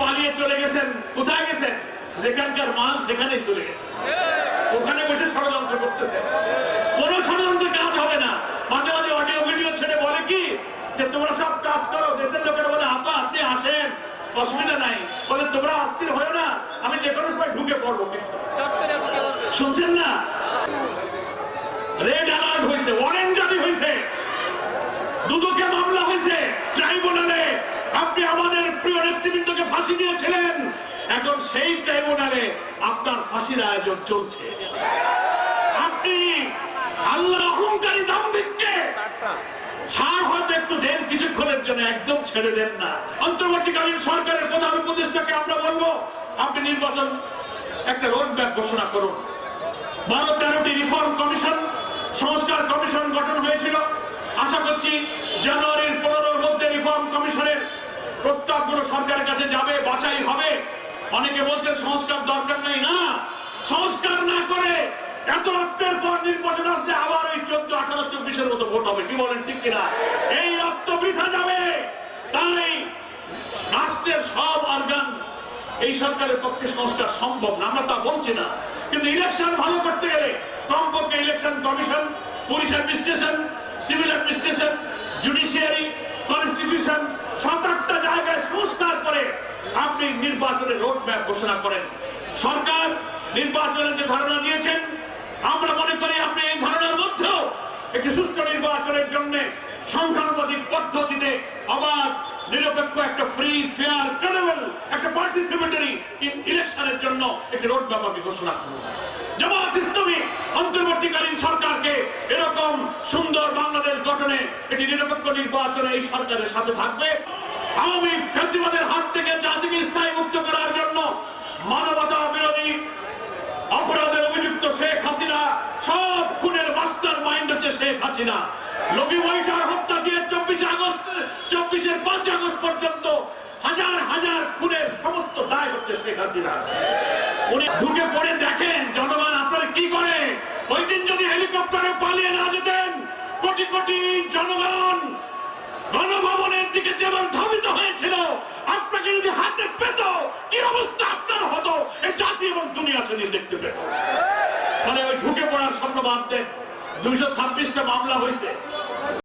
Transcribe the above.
পালিয়ে চলে গেছেন কোথায় গেছেন? যেখানকার মাল সেখানেই চলে গেছে। ওখানে বসে ষড়যন্ত্র করতেছে। কোন ষড়যন্ত্র কাজ হবে না। মাঝে মাঝে অডিও ভিডিও ছেড়ে বলে কি? যে তোমরা সব কাজ করো দেশের লোকেরা বলে আপা আপনি আসেন। অসুবিধা নাই। বলে তোমরা অস্থির হয়ে না। আমি যে কোনো সময় ঢুকে পড়ব কিন্তু। শুনছেন না? রেড অ্যালার্ট হয়েছে ওয়ারেন্ট জারি হয়েছে। দুদকে মামলা হয়েছে ট্রাইব্যুনালে আপনি আমাদের প্রিয় নেতৃবৃন্দকে ফাঁসি ট্রাইব্যুনালে আপনার ফাঁসির আয়োজন চলছে। আপনি আল্লাহ অহংকারী দাম্ভিককে ছাড় সংস্কার কমিশন গঠন হয়েছিল। আশা করছি জানুয়ারির পনেরোর মধ্যে রিফর্ম কমিশনের প্রস্তাবগুলো সরকারের কাছে যাবে, বাছাই হবে। অনেকে বলছেন সংস্কার দরকার নেই। না, সংস্কার না করে এত রক্তের পর নির্বাচন আসলে আবার ওই চোদ্দ, আঠারো, চব্বিশের মতো ভোট হবে। কি বলেন, ঠিক কিনা? এই রক্ত বৃথা যাবে। তাই রাষ্ট্রের সব অর্গান এই সরকারের পক্ষে সংস্কার সম্ভব না। আমরা তা বলছি না। কিন্তু ইলেকশন ভালো করতে গেলে কমপক্ষে election commission police administration civil administration আপনি নির্বাচনের রোড ম্যাপ ঘোষণা করেন। সরকার নির্বাচনের যে ধারণা দিয়েছেন, আমরা মনে করি আপনি এই ধারণার মধ্যেও একটি সুষ্ঠু নির্বাচনের জন্য সংখ্যানুপাতিক পদ্ধতিতে অবাধ, নিরপেক্ষ একটা ফ্রি ফেয়ার ক্রেডিবল একটা পার্টিসিপেটরি ইলেকশনের জন্য একটি রোড ম্যাপ আপনি ঘোষণা করুন। জামাত ইসলামী অন্তর্বর্তীকালীন সরকারকে এরকম সুন্দর বাংলাদেশ গঠনে একটি নিরপেক্ষ নির্বাচনে এই সরকারের সাথে থাকবে। আওয়ামী ফ্যাসিবাদের হাত থেকে স্থায়ী মুক্ত করার জন্য মানবতা বিরোধী অপরাধের অভিযুক্ত শেখ হাসিনা সব খুনের মাস্টার মাইন্ড হচ্ছে শেখ হাসিনা লগি বইটার হত্যা দিয়ে চব্বিশে আগস্ট চব্বিশের পাঁচ আগস্ট পর্যন্ত হাজার হাজার খুনের সমস্ত দায় হচ্ছে শেখ হাসিনা। উনি ঢুকে পড়ে দেখেন, জনগণ আপনারা কি করে? ওই দিন যদি হেলিকপ্টারে পালিয়ে না যেতেন, কোটি কোটি জনগণ গণভবনের দিকে যেমন ধাবিত হয়েছিল, আপনাকে যদি হাতে পেত, কি অবস্থা আপনার হতো? এই জাতি এবং দুনিয়া সেদিন দেখতে পেত। ফলে ওই ঢুকে পড়ার স্বপ্ন বাদ দেন দুইশো ছাব্বিশটা মামলা হয়েছে।